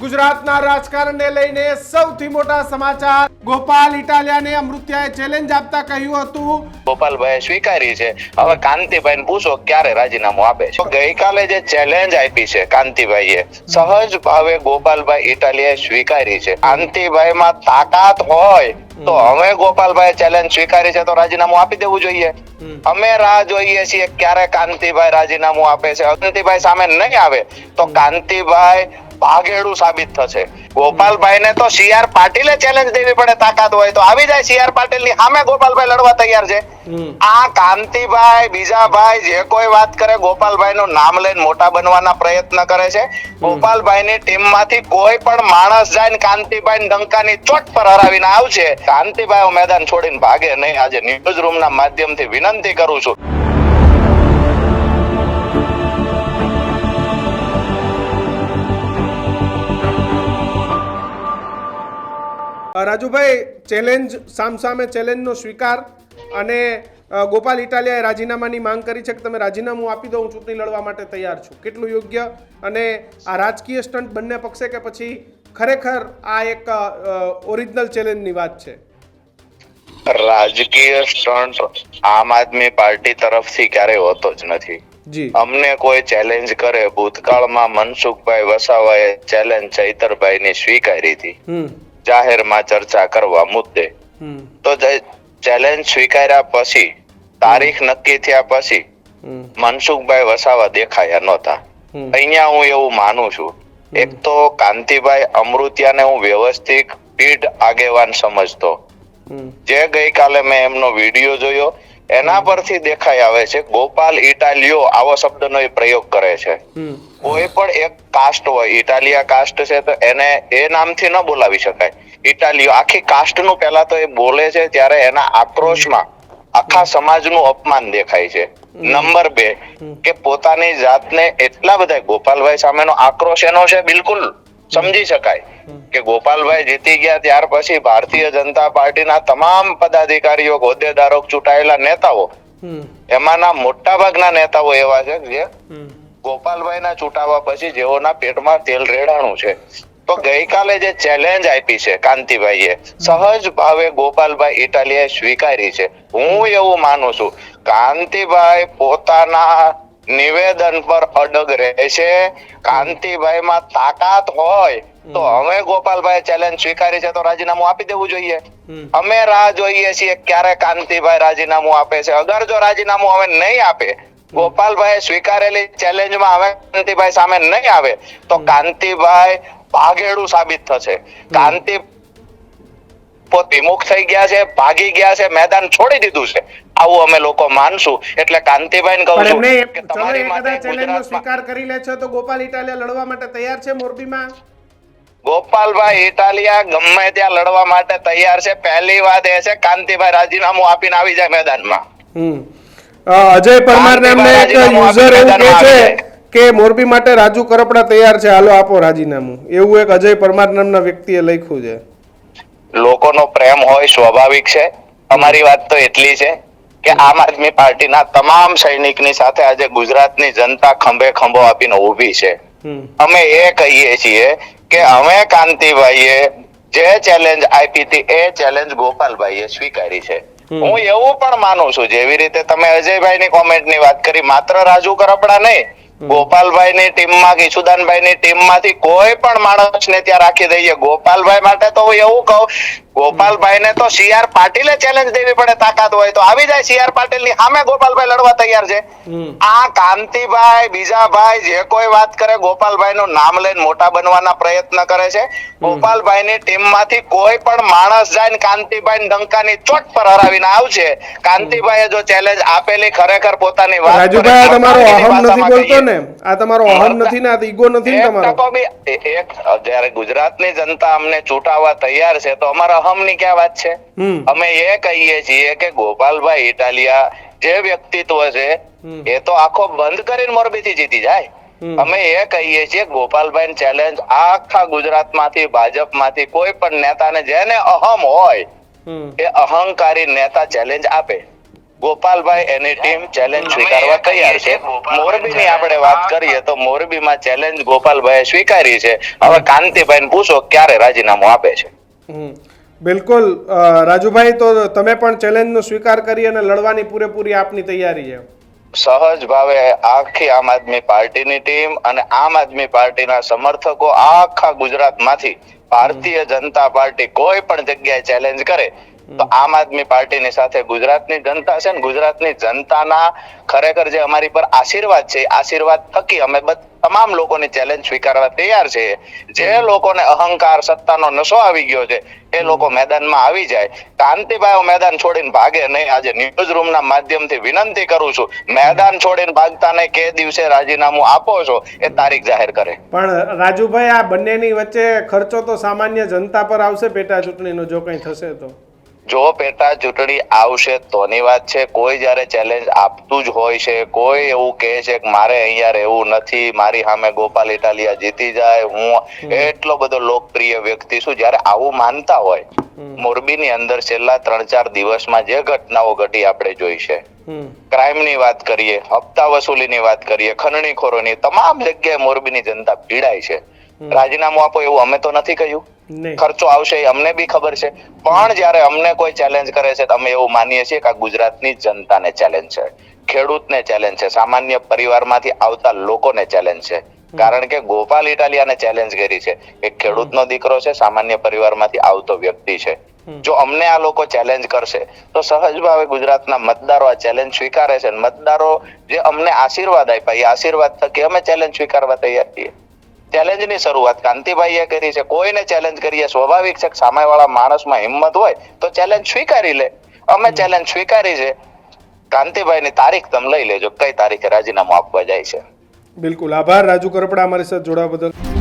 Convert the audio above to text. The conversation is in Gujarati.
ગુજરાતના રાજકારણને લઈને સૌથી મોટા સમાચાર. ગોપાલ ઇટાલિયાને અમૃત્યાએ ચેલેન્જ આપતા કહ્યું હતું. ગોપાલભાઈ સ્વીકારી છે. હવે કાંતિભાઈ પૂછો ક્યારે રાજીનામું આપે છે. ગઈકાલે જે ચેલેન્જ આપી છે કાંતિભાઈએ સહજ ભાવે ગોપાલભાઈ ઇટાલિયાએ સ્વીકારી છે. કાંતિભાઈમાં તાકાત હોય તો હવે ગોપાલભાઈ ચેલેન્જ સ્વીકારી છે તો રાજીનામું આપી દેવું જોઈએ. અમે રાહ જોઈએ છીએ ક્યારે કાંતિભાઈ રાજીનામું આપે છે. કાંતિભાઈ સામે નહીં આવે તો કાંતિભાઈ ભાગેડું સાબિત થશે. ગોપાલભાઈ ને તો સીઆર પાટીલે ચેલેન્જ દેવી પડે તાકાત હોય તો. આવી જાય સીઆર પાટીલની સામે ગોપાલભાઈ લડવા તૈયાર છે. આ કાંતિભાઈ બીજા ભાઈ જે કોઈ વાત કરે ગોપાલભાઈ નું નામ લઈને મોટા બનવાના પ્રયત્ન કરે છે. ગોપાલભાઈ ની ટીમમાંથી કોઈ પણ માણસ જાય ને કાંતિભાઈ ડંકાની ચોટ પર હરાવીને આવશે. કાંતિભાઈ મેદાન છોડીને ભાગે નહીં. આજે ન્યૂઝ રૂમ ના માધ્યમથી વિનંતી કરું છું. રાજુભાઈ ચેલેન્જ સામસામે ચેલેન્જનો સ્વીકાર અને ગોપાલ ઇટાલિયાએ રાજીનામાની માંગ કરી છે કે તમે રાજીનામું આપી દો હું ચૂંટણી લડવા માટે તૈયાર છું. કેટલું યોગ્ય? અને આ રાજકીય સ્ટન્ટ બંને પક્ષે કે પછી ખરેખર આ એક ઓરિજિનલ ચેલેન્જની વાત છે? રાજકીય સ્ટન્ટ આમ આદમી પાર્ટી તરફથી ક્યારેય હોતો જ નથી. અમને કોઈ ચેલેન્જ કરે ભૂતકાળમાં મનસુખભાઈ વસાવાએ ચેલેન્જ ચૈતરભાઈ ની સ્વીકારી હતી. જાહેરમાં ચર્ચા કરવા મુદ્દે. તો ચેલેન્જ સ્વીકાર્યા પછી તારીખ નક્કી થયા પછી મનસુખભાઈ વસાવા દેખાયા નહોતા. અહીંયા હું એવું માનું છું. એક તો કાંતિભાઈ અમૃતિયાને હું વ્યવસ્થિત પીઢ આગેવાન સમજતો. જે ગઈકાલે મેં એમનો વીડિયો જોયો એના પરથી દેખાઈ આવે છે ગોપાલ ઇટાલિયો આવો શબ્દનો એ પ્રયોગ કરે છે. કોઈ પણ એક કાસ્ટ હોય ઇટાલિયા કાસ્ટ છે તો એને એ નામથી ન બોલાવી શકાય. ઇટાલિયો આખી કાસ્ટનું પહેલા તો એ બોલે છે ત્યારે એના આક્રોશમાં આખા સમાજનું અપમાન દેખાય છે. નંબર બે કે પોતાની જાતને એટલા બધા ગોપાલભાઈ સામેનો આક્રોશ એનો છે બિલકુલ. સમજી શકાય કે ગોપાલભાઈ જીતી ગયા ત્યાર પછી ભારતીય જનતા પાર્ટીના તમામ પદાધિકારીઓ હોદ્દેદારો ચૂંટાયેલા નેતાઓ એમાંના મોટા ભાગના નેતાઓ એવા છે જે ગોપાલભાઈ ગોપાલભાઈના ચૂંટાવા પછી જેઓના પેટમાં તેલ રેડાણું છે. તો ગઈકાલે જે ચેલેન્જ આપી છે કાંતિભાઈએ સહજ ભાવે ગોપાલભાઈ ઇટાલિયાએ સ્વીકારી છે. હું એવું માનું છું કાંતિભાઈ પોતાના નિવેદન પર અડગ રહેશે કાંતિભાઈમાં તાકાત હોય તો હવે ગોપાલભાઈ ચેલેન્જ સ્વીકારી છે તો રાજીનામું આપી દેવું જોઈએ. અમે રાહ જોઈએ છીએ ક્યારે કાંતિભાઈ રાજીનામું આપે છે. અગર જો રાજીનામું હવે નહીં આપે ગોપાલભાઈ સ્વીકારેલી ચેલેન્જમાં હવે કાંતિભાઈ સામે નહીં આવે તો કાંતિભાઈ ભાગેડું સાબિત થશે. કાંતિ વિમુખ થઈ ગયા છે ભાગી ગયા છે મેદાન છોડી દીધું છે. આવું અમે લોકો માનશું. એટલે કાંતિભાઈ કહું છું કે તમારી માટે ચેલેન્જનો સ્વીકાર કરી લે છે તો ગોપાલ ઇટાલિયા લડવા માટે તૈયાર છે મોરબીમાં? ગોપાલભાઈ ઇટાલિયા ગમે ત્યાં લડવા માટે તૈયાર છે. પહેલી વાત એ છે કાંતિભાઈ રાજીનામું આપીને આવી જાય મેદાનમાં. અજય પરમાર નામને એક યુઝર એવું કહે છે કે મોરબી માટે રાજુ કરપડા તૈયાર છે. હાલો આપો રાજીનામું. એવું એક અજય પરમાર નામના વ્યક્તિએ લખ્યું છે. લોકોનો પ્રેમ હોય સ્વાભાવિક છે. અમારી વાત તો એટલી છે કે આમ આદમી પાર્ટીના તમામ સૈનિકની સાથે આજે ગુજરાતની જનતા ખંભે ખંભો આપીને ઊભી છે. અમે એ કહીએ છીએ કે અમે કાંતિભાઈએ જે ચેલેન્જ આપી હતી એ ચેલેન્જ ગોપાલભાઈએ સ્વીકારી છે. હું એવું પણ માનું છું જેવી રીતે તમે અજયભાઈની કોમેન્ટની વાત કરી માત્ર રાજુ કરપડા નહીં ગોપાલભાઈની ટીમમાં ની ટીમ ટીમમાંથી કોઈ પણ માણસને ત્યાં રાખી દઈએ. ગોપાલભાઈ માટે તો હું એવું કહું ગોપાલભાઈને તો સીઆર પાટીલે ચેલેન્જ દેવી પડે તાકાત હોય તો. આવી જાય સીઆર પાટીલની સામે ગોપાલભાઈ લડવા તૈયાર છે. આ કાંતિભાઈ બીજા ભાઈ જે કોઈ વાત કરે ગોપાલભાઈ નું નામ લઈને મોટા બનવાના પ્રયત્ન કરે છે. ગોપાલભાઈ ની ટીમમાંથી કોઈ પણ માણસ જાય ને કાંતિભાઈ ડંકાની ચોટ પર હરાવીને આવશે. કાંતિભાઈએ જો ચેલેન્જ આપેલી ખરેખર પોતાની વાત રાજુભાઈ આ તમારો અહમ નથી બોલતો ને? આ તમારો અહમ નથી ને? આ ઈગો નથી ને તમારો? એક જયારે ગુજરાતની જનતા અમને ચૂંટાવા તૈયાર છે તો અમારા અહમની ક્યાં વાત છે? અમે એ કહીએ છીએ કે ગોપાલભાઈ ઇટાલિયા જે વ્યક્તિત્વ છે એ તો આખો બંધ કરીને મોરબી થી જીતી જાય. અમે એ કહીએ છીએ ગોપાલભાઈ ચેલેન્જ આખા ગુજરાતમાંથી ભાજપમાંથી કોઈ પણ નેતાને જેને અહમ હોય એ અહંકારી નેતા ચેલેન્જ આપે. ગોપાલભાઈ એની ટીમ ચેલેન્જ સ્વીકારવા તૈયાર છે. મોરબીની આપણે વાત કરીએ તો મોરબીમાં ચેલેન્જ ગોપાલભાઈ સ્વીકારી છે. હવે કાંતિભાઈને પૂછો ક્યારે રાજીનામું આપે છે? હમ. બિલકુલ. રાજુભાઈ, તો તમે પણ ચેલેન્જનો સ્વીકાર કરી અને લડવાની પૂરેપૂરી આપની તૈયારી છે. સહજ ભાવે આખી આમ આદમી પાર્ટીની ટીમ અને આમ આદમી પાર્ટીના સમર્થકો આખા ગુજરાતમાંથી ભારતીય જનતા પાર્ટી કોઈ પણ જગ્યાએ ચેલેન્જ કરે તો આમ આદમી પાર્ટીની સાથે ગુજરાતની જનતા છે ને ગુજરાતની જનતાના ખરેખર જે અમારી પર આશીર્વાદ છે આશીર્વાદ થકી અમે તમામ લોકોની ચેલેન્જ સ્વીકારવા તૈયાર છે. જે લોકોને અહંકાર સત્તાનો નશો આવી ગયો છે એ લોકો મેદાનમાં આવી જાય. કાંતિભાઈ મેદાન છોડીને ભાગે નહીં. આજે ન્યૂઝ રૂમના માધ્યમથી વિનંતી કરું છું મેદાન છોડીને ભાગતા નહીં કે દિવસે રાજીનામું આપો છો એ તારીખ જાહેર કરે. પણ રાજુભાઈ આ બંનેની વચ્ચે ખર્ચો તો સામાન્ય જનતા પર આવશે પેટા ચૂંટણીનો જો કંઈ થશે તો. જો પેટા ચૂંટણી આવશે તોની વાત છે. કોઈ જ્યારે ચેલેન્જ આપતું જ હોય છે કોઈ એવું કહે છે કે મારે અહીંયા રહેવું નથી મારી સામે ગોપાલ ઇટાલિયા જીતી જાય હું એટલો બધો લોકપ્રિય વ્યક્તિ છું. જ્યારે આવું માનતા હોય મોરબીની અંદર છેલ્લા ત્રણ ચાર દિવસમાં જે ઘટનાઓ ઘટી આપણે જોઈ છે. ક્રાઇમની વાત કરીએ હપ્તા વસૂલીની વાત કરીએ ખંડણીખોરોની તમામ જગ્યાએ મોરબીની જનતા પીડાય છે. રાજીનામું આપો એવું અમે તો નથી કહ્યું. ખર્ચો આવશે એ અમને બી ખબર છે. પણ જ્યારે અમને કોઈ ચેલેન્જ કરે છે અમે એવું માનીએ છીએ કે આ ગુજરાતની જનતાને ચેલેન્જ છે. ખેડૂતને ચેલેન્જ છે. સામાન્ય પરિવારમાંથી આવતા લોકોને ચેલેન્જ છે. કારણ કે ગોપાલ ઇટાલિયાને ચેલેન્જ કરી છે. એક ખેડૂતનો દીકરો છે સામાન્ય પરિવારમાંથી આવતો વ્યક્તિ છે. જો અમને આ લોકો ચેલેન્જ કરશે તો સહજ ભાવે ગુજરાતના મતદારો આ ચેલેન્જ સ્વીકારે છે. મતદારો જે અમને આશીર્વાદ આપ્યા એ આશીર્વાદ થકી અમે ચેલેન્જ સ્વીકારવા તૈયાર છીએ. ચેલેન્જની શરૂઆત કાંતિભાઈએ કરી છે. કોઈને ચેલેન્જ કરીએ સ્વાભાવિક છે સામેવાળા માણસમાં હિંમત હોય તો ચેલેન્જ સ્વીકારી લે. અમે ચેલેન્જ સ્વીકારી છે. કાંતિભાઈની તારીખ તમે લઈ લેજો. કઈ તારીખે રાજીનામું આપવા જાય છે. બિલકુલ. આભાર રાજુ કરપડા અમારી સાથે જોડાવા બદલ.